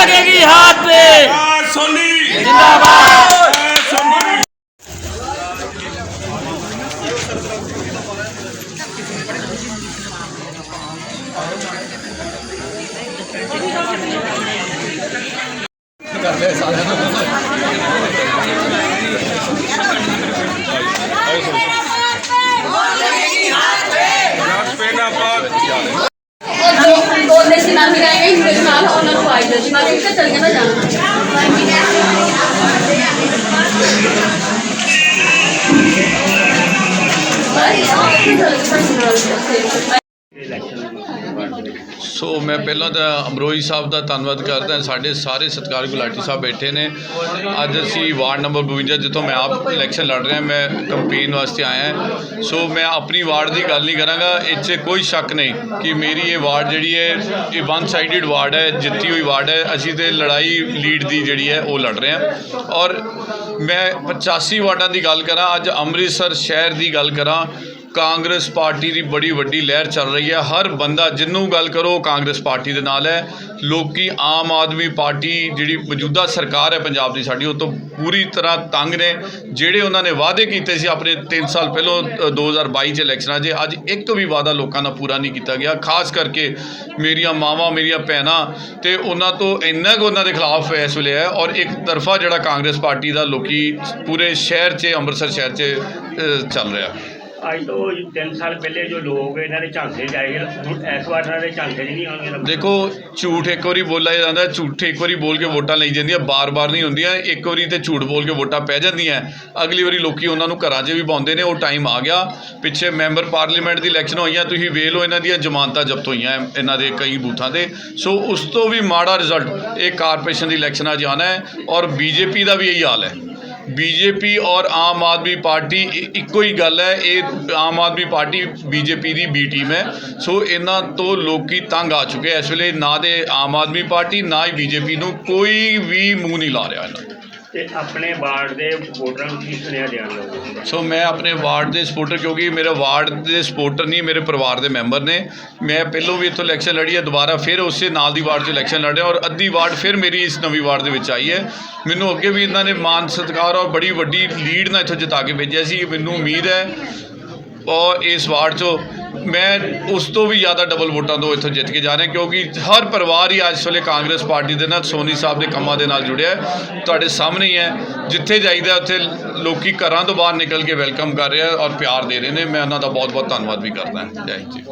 लगेगी हाथ पे सोनी जिंदाबाद ਕਰਦੇ ਸਾਰਿਆਂ ਨੂੰ ਨਾਲ ਉਹਨਾਂ ਨੂੰ ਆਈ ਜੀ ਨਾਲ ਇੱਕ ਚੱਲ ਗਿਆ ਨਾ ਜਾਣਾ ਸੋ ਮੈਂ ਪਹਿਲਾਂ ਤਾਂ ਅਮਰੋਈ ਸਾਹਿਬ ਦਾ ਧੰਨਵਾਦ ਕਰਦਾ ਸਾਡੇ ਸਾਰੇ ਸਤਿਕਾਰ ਗੁਲਾਟੀ ਸਾਹਿਬ ਬੈਠੇ ਨੇ। ਅੱਜ ਅਸੀਂ ਵਾਰਡ ਨੰਬਰ 52 ਜਿੱਥੋਂ ਮੈਂ ਆਪ ਇਲੈਕਸ਼ਨ ਲੜ ਰਿਹਾ, ਮੈਂ ਕੰਪੇਨ ਵਾਸਤੇ ਆਇਆ ਸੋ ਮੈਂ ਆਪਣੀ ਵਾਰਡ ਦੀ ਗੱਲ ਨਹੀਂ ਕਰਾਂਗਾ। ਇਹ 'ਚ ਕੋਈ ਸ਼ੱਕ ਨਹੀਂ ਕਿ ਮੇਰੀ ਇਹ ਵਾਰਡ ਜਿਹੜੀ ਹੈ, ਇਹ ਵਨ ਸਾਈਡਡ ਵਾਰਡ ਹੈ, ਜਿੱਤੀ ਹੋਈ ਵਾਰਡ ਹੈ। ਅਸੀਂ ਤੇ ਲੜਾਈ ਲੀਡ ਦੀ ਜਿਹੜੀ ਹੈ, ਉਹ ਲੜ ਰਹੇ ਹਾਂ। ਔਰ ਮੈਂ 85 ਵਾਰਡਾਂ ਦੀ ਗੱਲ ਕਰਾਂ, ਅੱਜ ਅੰਮ੍ਰਿਤਸਰ ਸ਼ਹਿਰ ਦੀ ਗੱਲ ਕਰਾਂ ਕਾਂਗਰਸ ਪਾਰਟੀ ਦੀ ਬੜੀ ਵੱਡੀ ਲਹਿਰ ਚੱਲ ਰਹੀ ਹੈ। ਹਰ ਬੰਦਾ ਜਿੰਨੂੰ ਗੱਲ ਕਰੋ ਉਹ ਕਾਂਗਰਸ ਪਾਰਟੀ ਦੇ ਨਾਲ ਹੈ। ਲੋਕੀ ਆਮ ਆਦਮੀ ਪਾਰਟੀ ਜਿਹੜੀ ਮੌਜੂਦਾ ਸਰਕਾਰ ਹੈ ਪੰਜਾਬ ਦੀ ਸਾਡੀ ਉਹ ਤੋਂ ਪੂਰੀ ਤਰ੍ਹਾਂ ਤੰਗ ਨੇ। ਜਿਹੜੇ ਉਹਨਾਂ ਨੇ ਵਾਅਦੇ ਕੀਤੇ ਸੀ ਆਪਣੇ 3 ਸਾਲ ਪਹਿਲਾਂ ਅ, 2022 ਚ ਇਲੈਕਸ਼ਨਾਂ 'ਚ ਅੱਜ ਇੱਕ ਵੀ ਵਾਅਦਾ ਲੋਕਾਂ ਦਾ ਪੂਰਾ ਨਹੀਂ ਕੀਤਾ ਗਿਆ। ਖਾਸ ਕਰਕੇ ਮੇਰੀਆਂ ਮਾਵਾਂ ਮੇਰੀਆਂ ਭੈਣਾਂ ਤੇ ਉਹਨਾਂ ਤੋਂ ਇੰਨਾ ਕੁ ਉਹਨਾਂ ਦੇ ਖਿਲਾਫ ਇਸ ਵੇਲੇ ਹੈ ਔਰ ਇੱਕ ਤਰਫਾ ਜਿਹੜਾ ਕਾਂਗਰਸ ਪਾਰਟੀ ਦਾ ਲੋਕੀ ਪੂਰੇ ਸ਼ਹਿਰ 'ਚ ਅੰਮ੍ਰਿਤਸਰ ਸ਼ਹਿਰ 'ਚ ਚੱਲ ਰਿਹਾ। ਅੱਜ ਤੋਂ 3 ਸਾਲ ਪਹਿਲੇ ਜੋ ਲੋਕ ਇਹਨਾਂ ਦੇ ਝਾਂਸੇ ਜਾਏ ਹੁਣ ਇਸ ਵਾਰ ਇਹਨਾਂ ਦੇ ਝਾਂਸੇ ਨਹੀਂ ਆਉਣਗੇ ਦੇਖੋ, ਝੂਠ ਇੱਕ ਵਾਰੀ ਬੋਲਿਆ ਜਾਂਦਾ, ਝੂਠ ਇੱਕ ਵਾਰੀ ਬੋਲ ਕੇ ਵੋਟਾਂ ਲਈ ਜਾਂਦੀਆਂ, ਬਾਰ-ਬਾਰ ਨਹੀਂ ਹੁੰਦੀਆਂ, ਇੱਕ ਵਾਰੀ ਤੇ ਝੂਠ ਬੋਲ ਕੇ ਵੋਟਾਂ ਪੈ ਜਾਂਦੀਆਂ। ਅਗਲੀ ਵਾਰੀ ਲੋਕੀ ਉਹਨਾਂ ਨੂੰ ਘਰਾਂ 'ਚ ਵੀ ਪਾਉਂਦੇ ਨੇ, ਉਹ ਟਾਈਮ ਆ ਗਿਆ। ਪਿੱਛੇ ਮੈਂਬਰ ਪਾਰਲੀਮੈਂਟ ਦੀ ਇਲੈਕਸ਼ਨ ਹੋਈਆਂ, ਤੁਸੀਂ ਵੇਖ ਲਓ ਇਹਨਾਂ ਦੀਆਂ ਜ਼ਮਾਨਤਾਂ ਜ਼ਬਤ ਹੋਈਆਂ ਇਹਨਾਂ ਦੇ ਕਈ ਬੂਥਾਂ ਤੇ। ਸੋ ਉਸ ਤੋਂ ਵੀ ਮਾੜਾ ਰਿਜ਼ਲਟ ਇਹ ਕਾਰਪੋਰੇਸ਼ਨ ਦੀ ਇਲੈਕਸ਼ਨਾਂ 'ਚ ਆਉਣਾ ਹੈ ਔਰ ਬੀਜੇਪੀ ਦਾ ਵੀ ਇਹੀ ਹਾਲ ਹੈ ਬੀਜੇਪੀ ਔਰ ਆਮ ਆਦਮੀ ਪਾਰਟੀ ਇੱਕੋ ਹੀ ਗੱਲ ਹੈ, ਇਹ ਆਮ ਆਦਮੀ ਪਾਰਟੀ ਬੀਜੇਪੀ ਦੀ ਬੀ ਟੀਮ ਹੈ। ਸੋ ਇਹਨਾਂ ਤੋਂ ਲੋਕੀ ਤੰਗ ਆ ਚੁੱਕੇ ਇਸ ਵੇਲੇ ਨਾ ਦੇ ਆਮ ਆਦਮੀ ਪਾਰਟੀ, ਨਾ ਹੀ ਬੀਜੇਪੀ ਨੂੰ ਕੋਈ ਵੀ ਮੂੰਹ ਨਹੀਂ ਲਾ ਰਿਹਾ ਇਹਨਾਂ ਤੇ ਆਪਣੇ ਵਾਰਡ ਦੇ ਵੋਟਰਾਂ ਨੂੰ ਕੀ ਸੁਨੇਹਾ ਦੇਣ ਲੱਗੇ? ਸੋ ਮੈਂ ਆਪਣੇ ਵਾਰਡ ਦੇ ਸਪੋਰਟਰ, ਕਿਉਂਕਿ ਮੇਰੇ ਵਾਰਡ ਦੇ ਸਪੋਰਟਰ ਨਹੀਂ, ਮੇਰੇ ਪਰਿਵਾਰ ਦੇ ਮੈਂਬਰ ਨੇ। ਮੈਂ ਪਹਿਲੋਂ ਵੀ ਇੱਥੋਂ ਇਲੈਕਸ਼ਨ ਲੜੀ ਹੈ, ਦੁਬਾਰਾ ਫਿਰ ਉਸੇ ਨਾਲ ਦੀ ਵਾਰਡ 'ਚ ਇਲੈਕਸ਼ਨ ਲੜਿਆ ਔਰ ਅੱਧੀ ਵਾਰਡ ਫਿਰ ਮੇਰੀ ਇਸ ਨਵੀਂ ਵਾਰਡ ਦੇ ਵਿੱਚ ਆਈ ਹੈ। ਮੈਨੂੰ ਅੱਗੇ ਵੀ ਇਹਨਾਂ ਨੇ ਮਾਨ ਸਤਿਕਾਰ ਔਰ ਬੜੀ ਵੱਡੀ ਲੀਡ ਨਾਲ ਇੱਥੋਂ ਜਿਤਾ ਕੇ ਭੇਜਿਆ ਸੀ, ਮੈਨੂੰ ਉਮੀਦ ਹੈ ਔਰ ਇਸ ਵਾਰਡ 'ਚੋਂ ਮੈਂ ਉਸ ਤੋਂ ਵੀ ਜ਼ਿਆਦਾ ਡਬਲ ਵੋਟਾਂ ਤੋਂ ਇੱਥੋਂ ਜਿੱਤ ਕੇ ਜਾ ਰਿਹਾ, ਕਿਉਂਕਿ ਹਰ ਪਰਿਵਾਰ ਹੀ ਅੱਜ ਵੇਲੇ ਕਾਂਗਰਸ ਪਾਰਟੀ ਦੇ ਨਾਲ, ਸੋਨੀ ਸਾਹਿਬ ਦੇ ਕੰਮਾਂ ਦੇ ਨਾਲ ਜੁੜਿਆ ਤੁਹਾਡੇ ਸਾਹਮਣੇ ਹੀ ਹੈ। ਜਿੱਥੇ ਜਾਈਦਾ, ਉੱਥੇ ਲੋਕੀ ਘਰਾਂ ਤੋਂ ਬਾਹਰ ਨਿਕਲ ਕੇ ਵੈਲਕਮ ਕਰ ਰਹੇ ਆ ਔਰ ਪਿਆਰ ਦੇ ਰਹੇ ਨੇ। ਮੈਂ ਉਹਨਾਂ ਦਾ ਬਹੁਤ ਬਹੁਤ ਧੰਨਵਾਦ ਵੀ ਕਰਦਾ ਜੈ ਜੀ।